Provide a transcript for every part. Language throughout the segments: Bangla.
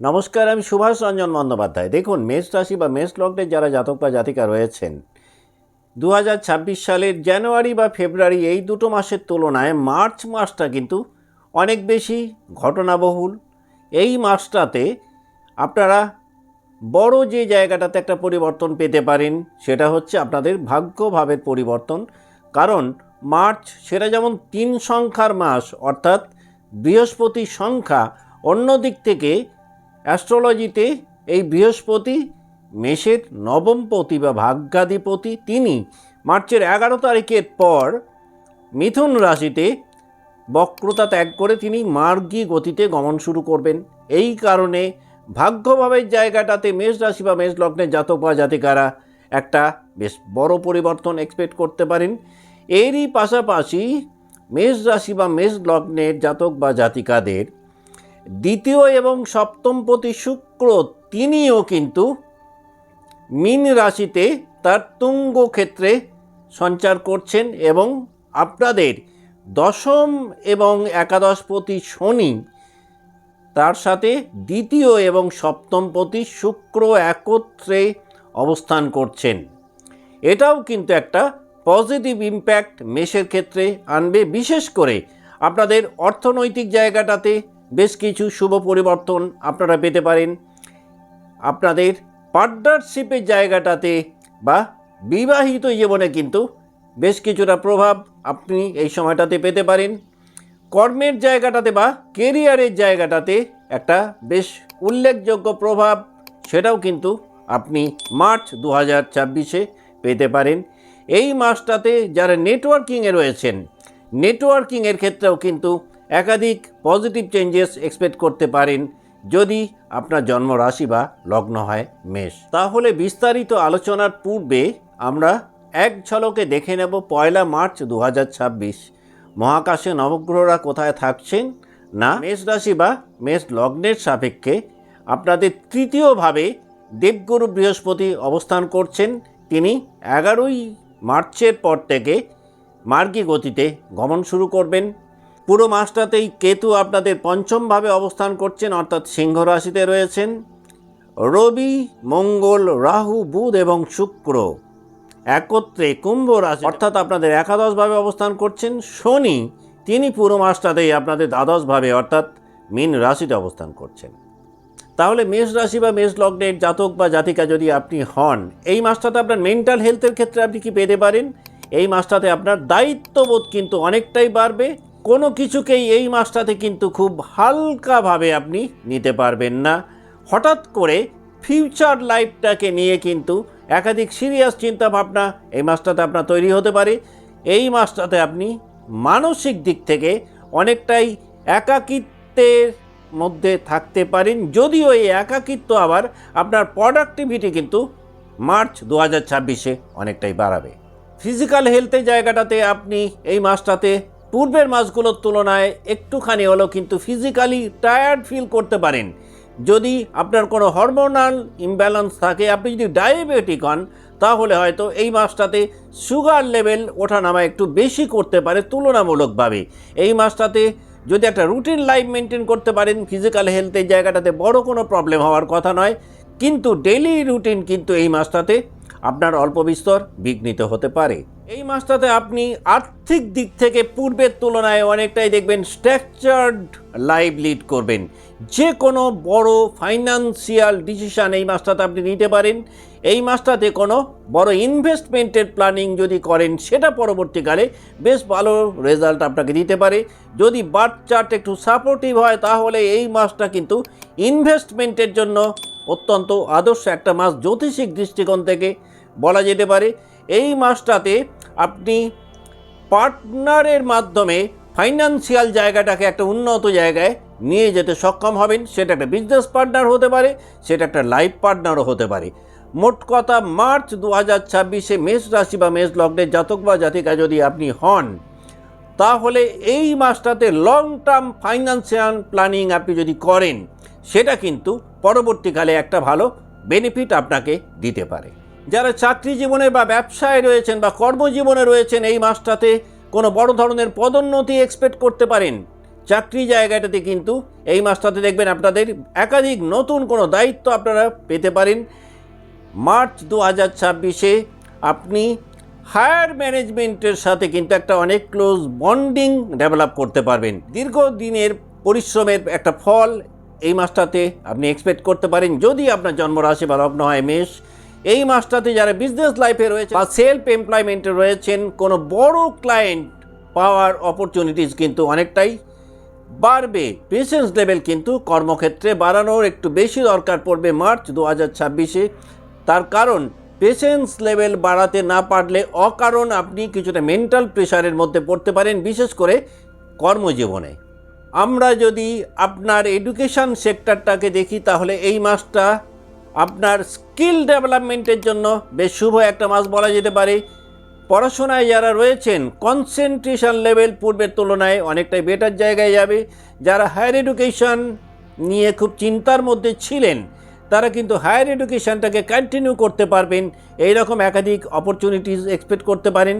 নমস্কার, আমি সুভাষ রঞ্জন বন্দ্যোপাধ্যায়। দেখুন, মেষ রাশি বা মেষ লগ্নের যারা জাতক বা জাতিকা রয়েছেন দু হাজার ছাব্বিশ সালের জানুয়ারি বা ফেব্রুয়ারি এই দুটো মাসের তুলনায় মার্চ মাসটা কিন্তু অনেক বেশি ঘটনাবহুল। এই মাসটাতে আপনারা বড় যে জায়গাটাতে একটা পরিবর্তন পেতে পারেন, সেটা হচ্ছে আপনাদের ভাগ্যভাবের পরিবর্তন। কারণ মার্চ সেটা যেমন তিন সংখ্যার মাস, অর্থাৎ বৃহস্পতি সংখ্যা অন্য দিক থেকে অ্যাস্ট্রোলজিতে এই বৃহস্পতি, মেষের নবমপতি বা ভাগ্যাধিপতি তিনি মার্চের এগারো তারিখের পর মিথুন রাশিতে বক্রতা ত্যাগ করে তিনি মার্গী গতিতে গমন শুরু করবেন। এই কারণে ভাগ্যভাবের জায়গাটাতে মেষ রাশি বা মেষ লগ্নের জাতক বা জাতিকারা একটা বেশ বড় পরিবর্তন এক্সপেক্ট করতে পারেন। এরই পাশাপাশি মেষ রাশি বা মেষ লগ্নের জাতক বা জাতিকাদের দ্বিতীয় এবং সপ্তমপতি শুক্র তিনিও কিন্তু মিন রাশিতে তার তুঙ্গ ক্ষেত্রে সঞ্চার করছেন এবং আপনাদের দশম এবং একাদশ একাদশপতি শনি তার সাথে দ্বিতীয় এবং সপ্তম সপ্তমপতি শুক্র একত্রে অবস্থান করছেন। এটাও কিন্তু একটা পজিটিভ ইম্প্যাক্ট মেষের ক্ষেত্রে আনবে, বিশেষ করে আপনাদের অর্থনৈতিক জায়গাটাতে বেশ কিছু শুভ পরিবর্তন আপনারা পেতে পারেন। আপনাদের পার্টনারশিপের জায়গাটাতে বা বিবাহিত জীবনে কিন্তু বেশ কিছুটা প্রভাব আপনি এই সময়টাতে পেতে পারেন। কর্মের জায়গাটাতে বা কেরিয়ারের জায়গাটাতে একটা বেশ উল্লেখযোগ্য প্রভাব, সেটাও কিন্তু আপনি মার্চ দু হাজার ছাব্বিশে পেতে পারেন। এই মাসটাতে যারা নেটওয়ার্কিংয়ে রয়েছেন নেটওয়ার্কিংয়ের ক্ষেত্রেও কিন্তু একাধিক পজিটিভ চেঞ্জেস এক্সপেক্ট করতে পারেন যদি আপনার জন্ম রাশি বা লগ্ন হয় মেষ। তাহলে বিস্তারিত আলোচনার পূর্বে আমরা এক ঝলকে দেখে নেব পয়লা মার্চ দু হাজার ছাব্বিশ। মহাকাশে নবগ্রহরা কোথায় থাকছেন না মেষ রাশি বা মেষ লগ্নের সাপেক্ষে আপনাদের তৃতীয়ভাবে দেবগুরু বৃহস্পতি অবস্থান করছেন। তিনি এগারোই মার্চের পর থেকে মার্গী গতিতে গমন শুরু করবেন। পুরো মাসটাতেই কেতু আপনাদের পঞ্চমভাবে অবস্থান করছেন, অর্থাৎ সিংহ রাশিতে রয়েছেন। রবি, মঙ্গল, রাহু, বুধ এবং শুক্র একত্রে কুম্ভ রাশি, অর্থাৎ আপনাদের একাদশভাবে অবস্থান করছেন। শনি, তিনি পুরো মাসটাতেই আপনাদের দ্বাদশভাবে, অর্থাৎ মীন রাশিতে অবস্থান করছেন। তাহলে মেষ রাশি বা মেষ লগ্নের জাতক বা জাতিকা যদি আপনি হন, এই মাসটাতে আপনার মেন্টাল হেলথের ক্ষেত্রে আপনি কি পেতে পারেন? এই মাসটাতে আপনার দায়িত্ববোধ কিন্তু অনেকটাই বাড়বে। কোনো কিছুকেই এই মাসটাতে কিন্তু খুব হালকাভাবে আপনি নিতে পারবেন না। হঠাৎ করে ফিউচার লাইফটাকে নিয়ে কিন্তু একাধিক সিরিয়াস চিন্তাভাবনা এই মাসটাতে আপনার তৈরি হতে পারে। এই মাসটাতে আপনি মানসিক দিক থেকে অনেকটাই একাকিত্বের মধ্যে থাকতে পারেন। যদিও এই একাকিত্ব আবার আপনার প্রোডাক্টিভিটি কিন্তু মার্চ দু হাজার ছাব্বিশে অনেকটাই বাড়াবে। ফিজিক্যাল হেলথের জায়গাটাতে আপনি এই মাসটাতে পূর্বের মাসগুলোর তুলনায় একটুখানি হলেও কিন্তু ফিজিক্যালি টায়ার্ড ফিল করতে পারেন। যদি আপনার কোনো হরমোনাল ইমব্যালেন্স থাকে, আপনি যদি ডায়াবেটিক হন, তাহলে হয়তো এই মাসটাতে সুগার লেভেল ওঠানামা একটু বেশি করতে পারে তুলনামূলকভাবে। এই মাসটাতে যদি একটা রুটিন লাইফ মেনটেন করতে পারেন ফিজিক্যাল হেলথের জায়গাটাতে বড় কোনো প্রবলেম হওয়ার কথা নয়। কিন্তু ডেলি রুটিন কিন্তু এই মাসটাতে আপনার অল্প বিস্তর বিঘ্নিত হতে পারে। এই মাসটাতে আপনি আর্থিক দিক থেকে পূর্বের তুলনায় অনেকটাই দেখবেন স্ট্রাকচার্ড লাইফ লিড করবেন। যে কোনো বড় ফাইন্যান্সিয়াল ডিসিশান এই মাসটাতে আপনি নিতে পারেন। এই মাসটাতে কোনো বড় ইনভেস্টমেন্টের প্ল্যানিং যদি করেন, সেটা পরবর্তীকালে বেশ ভালো রেজাল্ট আপনাকে দিতে পারে। যদি বার্থ চার্ট একটু সাপোর্টিভ হয়, তাহলে এই মাসটা কিন্তু ইনভেস্টমেন্টের জন্য অত্যন্ত আদর্শ একটা মাস। জ্যোতিষিক দৃষ্টিকোণ থেকে বলা যেতে পারে। এই মাসটাতে আপনি পার্টনারের মাধ্যমে ফাইন্যান্সিয়াল জায়গাটাকে একটা উন্নত জায়গায় নিয়ে যেতে সক্ষম হবেন। সেটা একটা বিজনেস পার্টনার হতে পারে, সেটা একটা লাইফ পার্টনারও হতে পারে। মোট কথা, মার্চ দু হাজার ছাব্বিশে মেষ রাশি বা মেষ লগ্নের জাতক বা জাতিকা যদি আপনি হন, তাহলে এই মাসটাতে লং টার্ম ফাইন্যান্সিয়াল প্ল্যানিং আপনি যদি করেন, সেটা কিন্তু পরবর্তীকালে একটা ভালো বেনিফিট আপনাকে দিতে পারে। যারা চাকরি জীবনে বা ব্যবসায় রয়েছেন বা কর্মজীবনে রয়েছেন এই মাসটাতে কোনো বড় ধরনের পদোন্নতি এক্সপেক্ট করতে পারেন। চাকরি জায়গাটাতে কিন্তু এই মাসটাতে দেখবেন আপনাদের একাধিক নতুন কোনো দায়িত্ব আপনারা পেতে পারেন। মার্চ দু হাজার ছাব্বিশে আপনি হায়ার ম্যানেজমেন্টের সাথে কিন্তু একটা অনেক ক্লোজ বন্ডিং ডেভেলপ করতে পারবেন। দীর্ঘদিনের পরিশ্রমের একটা ফল এই মাসটাতে আপনি এক্সপেক্ট করতে পারেন। যদি আপনার জন্মরাশি বা লগ্ন হয় মেষ এই মাসটাতে যারা বিজনেস লাইফে রয়েছে বা সেলফ এমপ্লয়মেন্টে রয়েছেন, কোনো বড় ক্লায়েন্ট পাওয়ার অপরচুনিটিস কিন্তু অনেকটাই বাড়বে। পেশেন্স লেভেল কিন্তু কর্মক্ষেত্রে বাড়ানোর একটু বেশি দরকার পড়বে মার্চ দু হাজার ছাব্বিশে। তার কারণ পেশেন্স লেভেল বাড়াতে না পারলে অকারণ আপনি কিছুটা মেন্টাল প্রেশারের মধ্যে পড়তে পারেন, বিশেষ করে কর্মজীবনে। আমরা যদি আপনার এডুকেশন সেক্টরটাকে দেখি, তাহলে এই মাসটা আপনার স্কিল ডেভেলপমেন্টের জন্য বেশ শুভ একটা মাস বলা যেতে পারে। পড়াশোনায় যারা রয়েছেন কনসেন্ট্রেশন লেভেল পূর্বের তুলনায় অনেকটাই বেটার জায়গায় যাবে। যারা হায়ার এডুকেশন নিয়ে খুব চিন্তার মধ্যে ছিলেন, তারা কিন্তু হায়ার এডুকেশনটাকে কন্টিনিউ করতে পারবেন। এই রকম একাধিক অপরচুনিটিস এক্সপেক্ট করতে পারেন।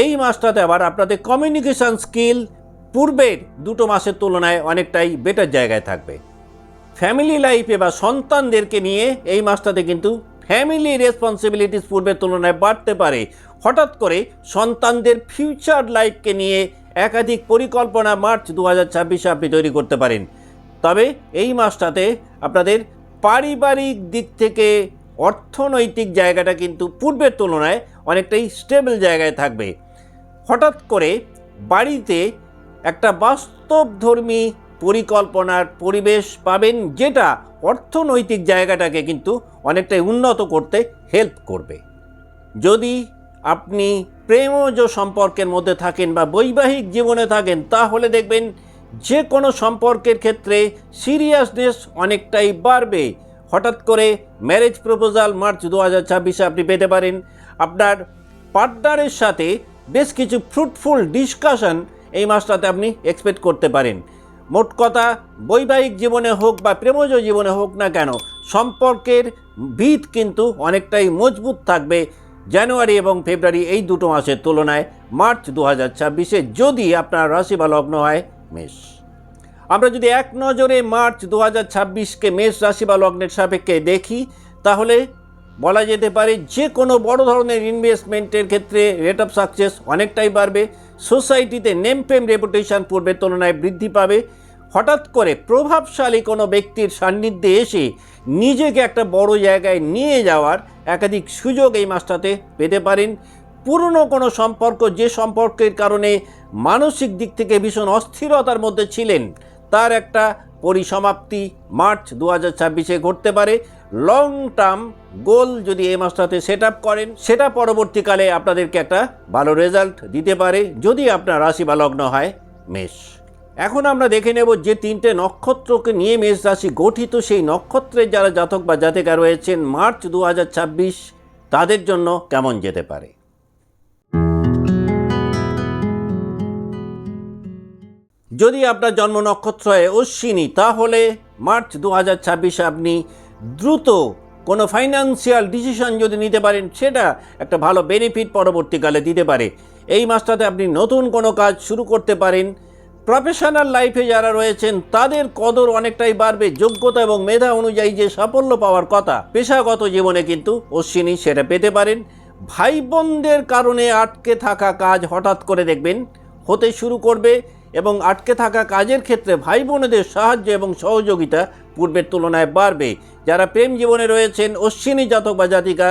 এই মাসটাতে আবার আপনাদের কমিউনিকেশন স্কিল পূর্বের দুটো মাসের তুলনায় অনেকটাই বেটার জায়গায় থাকবে। ফ্যামিলি লাইফে বা সন্তানদেরকে নিয়ে এই মাসটাতে কিন্তু ফ্যামিলি রেসপন্সিবিলিটিস পূর্বের তুলনায় বাড়তে পারে। হঠাৎ করে সন্তানদের ফিউচার লাইফকে নিয়ে একাধিক পরিকল্পনা মার্চ দু হাজার ছাব্বিশে আপনি তৈরি করতে পারেন। তবে এই মাসটাতে আপনাদের পারিবারিক দিক থেকে অর্থনৈতিক জায়গাটা কিন্তু পূর্বের তুলনায় অনেকটাই স্টেবল জায়গায় থাকবে। হঠাৎ করে বাড়িতে একটা বাস্তবধর্মী পরিকল্পনার পরিবেশ পাবেন যেটা অর্থনৈতিক জায়গাটাকে কিন্তু অনেকটাই উন্নত করতে হেল্প করবে। যদি আপনি প্রেমজ সম্পর্কের মধ্যে থাকেন বা বৈবাহিক জীবনে থাকেন, তাহলে দেখবেন যে কোনো সম্পর্কের ক্ষেত্রে সিরিয়াসনেস অনেকটাই বাড়বে। হঠাৎ করে ম্যারেজ প্রপোজাল মার্চ দু হাজার ছাব্বিশে আপনি পেতে পারেন। আপনার পার্টনারের সাথে বেশ কিছু ফ্রুটফুল ডিসকাশন এই মাসটাতে আপনি এক্সপেক্ট করতে পারেন। মোট কথা, বৈবাহিক জীবনে হোক বা প্রেমজ জীবনে হোক না কেন, সম্পর্কের ভিত কিন্তু অনেকটাই মজবুত থাকবে জানুয়ারি এবং ফেব্রুয়ারি এই দুটো মাসের তুলনায়, মার্চ দু হাজার ছাব্বিশে যদি আপনার রাশি বা লগ্ন হয়, মেষ। আমরা যদি এক নজরে মার্চ দু হাজার ছাব্বিশকে মেষ রাশি বা লগ্নের সাপেক্ষে দেখি, তাহলে বলা যেতে পারে যে কোনো বড় ধরনের ইনভেস্টমেন্টের ক্ষেত্রে রেট অফ সাকসেস অনেকটাই বাড়বে। সোসাইটিতে নেম ফেম রেপুটেশন পূর্বের তুলনায় বৃদ্ধি পাবে। হঠাৎ করে প্রভাবশালী কোনো ব্যক্তির সান্নিধ্যে এসে নিজেকে একটা বড় জায়গায় নিয়ে যাওয়ার একাধিক সুযোগ এই মাসটাতে পেতে পারেন। পুরনো কোনো সম্পর্ক যে সম্পর্কের কারণে মানসিক দিক থেকে ভীষণ অস্থিরতার মধ্যে ছিলেন, তার একটা পরিসমাপ্তি মার্চ দু হাজার ছাব্বিশে ঘটতে পারে। লং টার্ম গোল যদি এই মাসটাতে সেট আপ করেন, সেটা পরবর্তীকালে আপনাদেরকে একটা ভালো রেজাল্ট দিতে পারে যদি আপনার রাশি বা লগ্ন হয় মেষ। এখন আমরা দেখে নেব যে তিনটে নক্ষত্রকে নিয়ে মেষ রাশি গঠিত, সেই নক্ষত্রের যারা জাতক বা জাতিকা রয়েছেন, মার্চ দু হাজার ছাব্বিশ, তাদের জন্য কেমন যেতে পারে? যদি আপনার জন্ম নক্ষত্র হয় অশ্বিনী, তাহলে মার্চ দু আপনি দ্রুত কোনো ফাইন্যান্সিয়াল ডিসিশন যদি নিতে পারেন, সেটা একটা ভালো বেনিফিট পরবর্তীকালে দিতে পারে। এই মাসটাতে আপনি নতুন কোনো কাজ শুরু করতে পারেন। প্রফেশনাল লাইফে যারা রয়েছেন, তাদের কদর অনেকটাই বাড়বে। যোগ্যতা এবং মেধা অনুযায়ী যে সাফল্য পাওয়ার কথা, পেশাগত জীবনে কিন্তু অশ্বিনী সেটা পেতে পারেন। ভাই বোনদের কারণে আটকে থাকা কাজ হঠাৎ করে দেখবেন, হতে শুরু করবে। এবং আটকে থাকা কাজের ক্ষেত্রে ভাই বোনেদের সাহায্য এবং সহযোগিতা পূর্বের তুলনায় বাড়বে। যারা প্রেম জীবনে রয়েছেন, অশ্বিনী জাতক বা জাতিকা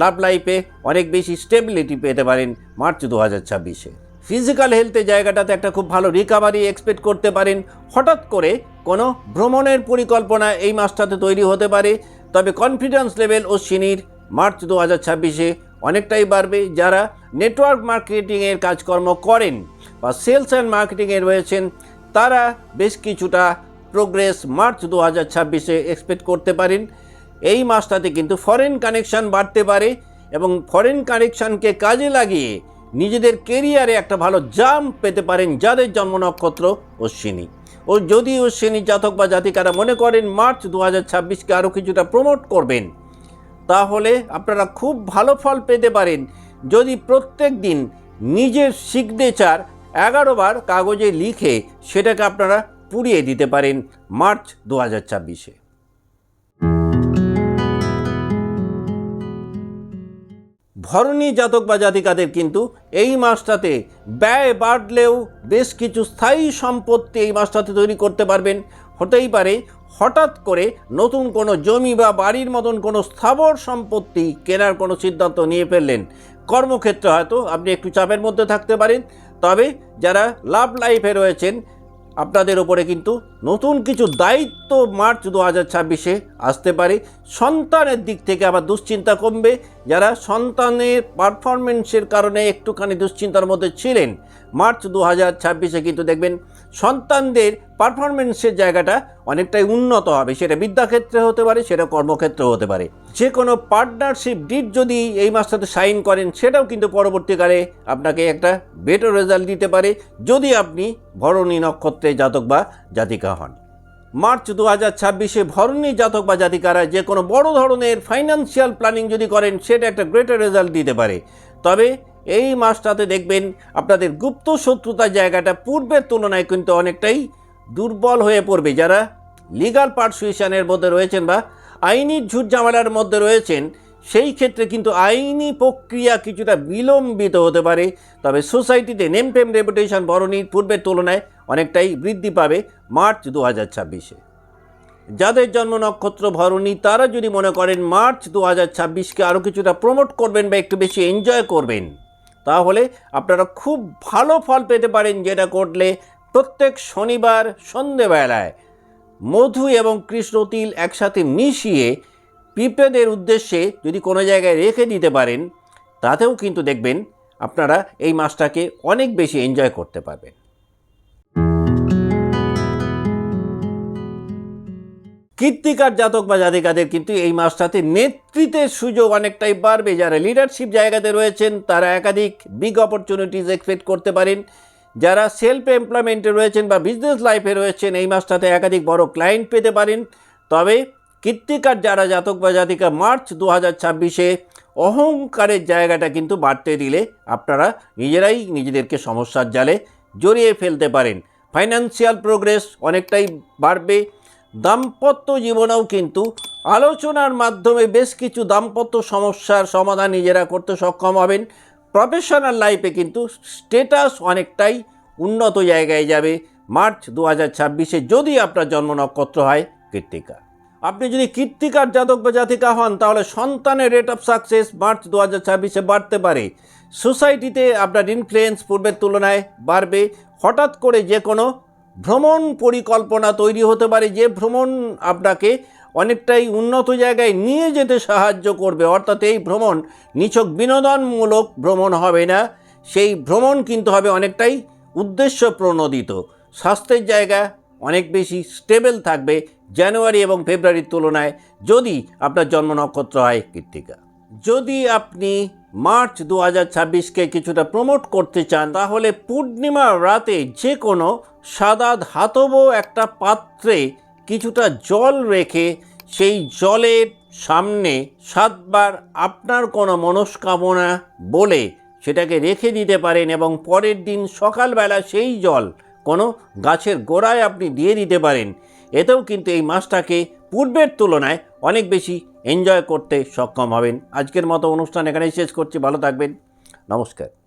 লাভ লাইফে অনেক বেশি স্টেবিলিটি পেতে পারেন মার্চ দু হাজার ছাব্বিশে। ফিজিক্যাল হেলথের জায়গাটাতে একটা খুব ভালো রিকাভারি এক্সপেক্ট করতে পারেন। হঠাৎ করে কোনো ভ্রমণের পরিকল্পনা এই মাসটাতে তৈরি হতে পারে। তবে কনফিডেন্স লেভেল অশ্বিনীর মার্চ দু হাজার ছাব্বিশে অনেকটাই বাড়বে। যারা নেটওয়ার্ক মার্কেটিংয়ের কাজকর্ম করেন বা সেলস অ্যান্ড মার্কেটিংয়ে রয়েছেন, তারা বেশ কিছুটা প্রোগ্রেস মার্চ দু হাজার ছাব্বিশে এক্সপেক্ট করতে পারেন। এই মাসটাতে কিন্তু ফরেন কানেকশান বাড়তে পারে এবং ফরেন কানেকশানকে কাজে লাগিয়ে নিজেদের কেরিয়ারে একটা ভালো জাম্প পেতে পারেন যাদের জন্ম নক্ষত্র অশ্বিনী। ও যদি অশ্বিনী জাতক বা জাতিকারা মনে করেন মার্চ দু হাজার ছাব্বিশকে আরও কিছুটা প্রমোট করবেন, তাহলে আপনারা খুব ভালো ফল পেতে পারেন। যদি প্রত্যেক দিন নিজের সিগনেচার এগারো বার কাগজে লিখে সেটাকে আপনারা পুড়িয়ে দিতে পারেন মার্চ দু হাজার ছাব্বিশে। ভরণী জাতক বা জাতিকাদের কিন্তু এই মাসটাতে ব্যয় বাড়লেও বেশ কিছু স্থায়ী সম্পত্তি এই মাসটাতে তৈরি করতে পারবেন। হতেই পারে হঠাৎ করে নতুন কোনো জমি বা বাড়ির মতন কোনো স্থাবর সম্পত্তি কেনার কোনো সিদ্ধান্ত নিয়ে ফেললেন। কর্মক্ষেত্রে হয়তো আপনি একটু চাপের মধ্যে থাকতে পারেন। তবে যারা লাভ লাইফে রয়েছেন, আপনাদের ওপরে কিন্তু নতুন কিছু দায়িত্ব মার্চ দু হাজার ছাব্বিশে আসতে পারে। সন্তানের দিক থেকে আবার দুশ্চিন্তা কমবে। যারা সন্তানের পারফরমেন্সের কারণে একটুখানি দুশ্চিন্তার মধ্যে ছিলেন, মার্চ দু হাজার ছাব্বিশে কিন্তু দেখবেন সন্তানদের পারফরমেন্সের জায়গাটা অনেকটাই উন্নত হবে। সেটা বিদ্যাক্ষেত্রে হতে পারে, সেটা কর্মক্ষেত্রে হতে পারে। যে কোনো পার্টনারশিপ ডিড যদি এই মাসটাতে সাইন করেন, সেটাও কিন্তু পরবর্তীকালে আপনাকে একটা বেটার রেজাল্ট দিতে পারে, যদি আপনি ভরণী নক্ষত্রে জাতক বা জাতিকা হন। মার্চ দু হাজার ছাব্বিশে ভরণী জাতক বা জাতিকারা যে কোনো বড় ধরনের ফাইন্যান্সিয়াল প্ল্যানিং যদি করেন, সেটা একটা গ্রেটার রেজাল্ট দিতে পারে। তবে এই মাসটাতে দেখবেন আপনাদের গুপ্ত শত্রুতার জায়গাটা পূর্বের তুলনায় কিন্তু অনেকটাই দুর্বল হয়ে পড়বে। যারা লিগাল পার্সুয়েশনের মধ্যে রয়েছেন বা আইনি ঝুট ঝামেলার মধ্যে রয়েছেন, সেই ক্ষেত্রে কিন্তু আইনি প্রক্রিয়া কিছুটা বিলম্বিত হতে পারে। তবে সোসাইটিতে নেম ফেম রেপুটেশন বরণীর পূর্বের তুলনায় অনেকটাই বৃদ্ধি পাবে মার্চ দু হাজার ছাব্বিশে। যাদের জন্ম নক্ষত্র ভরণী, তারা যদি মনে করেন মার্চ দু হাজার ছাব্বিশকে আরও কিছুটা প্রমোট করবেন বা একটু বেশি এনজয় করবেন। তাহলে আপনারা খুব ভালো ফল পেতে পারেন যেটা করলে প্রত্যেক শনিবার সন্ধেবেলায় মধু এবং কৃষ্ণ তিল একসাথে মিশিয়ে পিঁপড়েদের উদ্দেশ্যে যদি কোনো জায়গায় রেখে দিতে পারেন, তাতেও কিন্তু দেখবেন আপনারা এই মাছটাকে অনেক বেশি এনজয় করতে পারবেন। কীর্তিকার জাতক বা জাতিকাদের কিন্তু এই মাসটাতে নেতৃত্বের সুযোগ অনেকটাই বাড়বে। যারা লিডারশিপ জায়গাতে রয়েছেন, তারা একাধিক বিগ অপরচুনিটিস এক্সপেক্ট করতে পারেন। যারা সেলফ এমপ্লয়মেন্টে রয়েছেন বা বিজনেস লাইফে রয়েছেন, এই মাসটাতে একাধিক বড় ক্লায়েন্ট পেতে পারেন। তবে কীর্তিকার যারা জাতক বা জাতিকা, মার্চ দু হাজার ছাব্বিশে অহংকারের জায়গাটা কিন্তু বাড়তে দিলে আপনারা নিজেরাই নিজেদেরকে সমস্যার জালে জড়িয়ে ফেলতে পারেন। ফাইন্যান্সিয়াল প্রোগ্রেস অনেকটাই বাড়বে। দাম্পত্য জীবনেও কিন্তু আলোচনার মাধ্যমে বেশ কিছু দাম্পত্য সমস্যার সমাধান নিজেরা করতে সক্ষম হবেন। প্রফেশনাল লাইফে কিন্তু স্টেটাস অনেকটাই উন্নত জায়গায় যাবে মার্চ দু হাজার ছাব্বিশে, যদি আপনার জন্ম নক্ষত্র হয় কৃত্তিকা। আপনি যদি কৃত্তিকার জাতক বা জাতিকা হন, তাহলে সন্তানের রেট অফ সাকসেস মার্চ দু হাজার ছাব্বিশে বাড়তে পারে। সোসাইটিতে আপনার ইনফ্লুয়েন্স পূর্বের তুলনায় বাড়বে। হঠাৎ করে যে কোনো ভ্রমণ পরিকল্পনা তৈরি হতে পারে, যে ভ্রমণ আপনাকে অনেকটাই উন্নত জায়গায় নিয়ে যেতে সাহায্য করবে। অর্থাৎ এই ভ্রমণ নিছক বিনোদনমূলক ভ্রমণ হবে না, সেই ভ্রমণ কিন্তু হবে অনেকটাই উদ্দেশ্য প্রণোদিত স্বাস্থ্যের জায়গা অনেক বেশি স্টেবল থাকবে জানুয়ারি এবং ফেব্রুয়ারির তুলনায়, যদি আপনার জন্ম নক্ষত্র হয় কৃত্তিকা যদি আপনি মার্চ দু হাজার ছাব্বিশকে কিছুটা প্রমোট করতে চান, তাহলে পূর্ণিমার রাতে যে কোনো সাদা ধাতব একটা পাত্রে কিছুটা জল রেখে সেই জলের সামনে সাতবার আপনার কোনো মনস্কামনা বলে সেটাকে রেখে দিতে পারেন এবং পরের দিন সকালবেলা সেই জল কোনো গাছের গোড়ায় আপনি দিয়ে দিতে পারেন। এতেও কিন্তু এই মাছটাকে পূর্বের তুলনায় অনেক বেশি এনজয় করতে সক্ষম হবেন। আজকের মতো অনুষ্ঠান এখানেই শেষ করছি। ভালো থাকবেন। নমস্কার।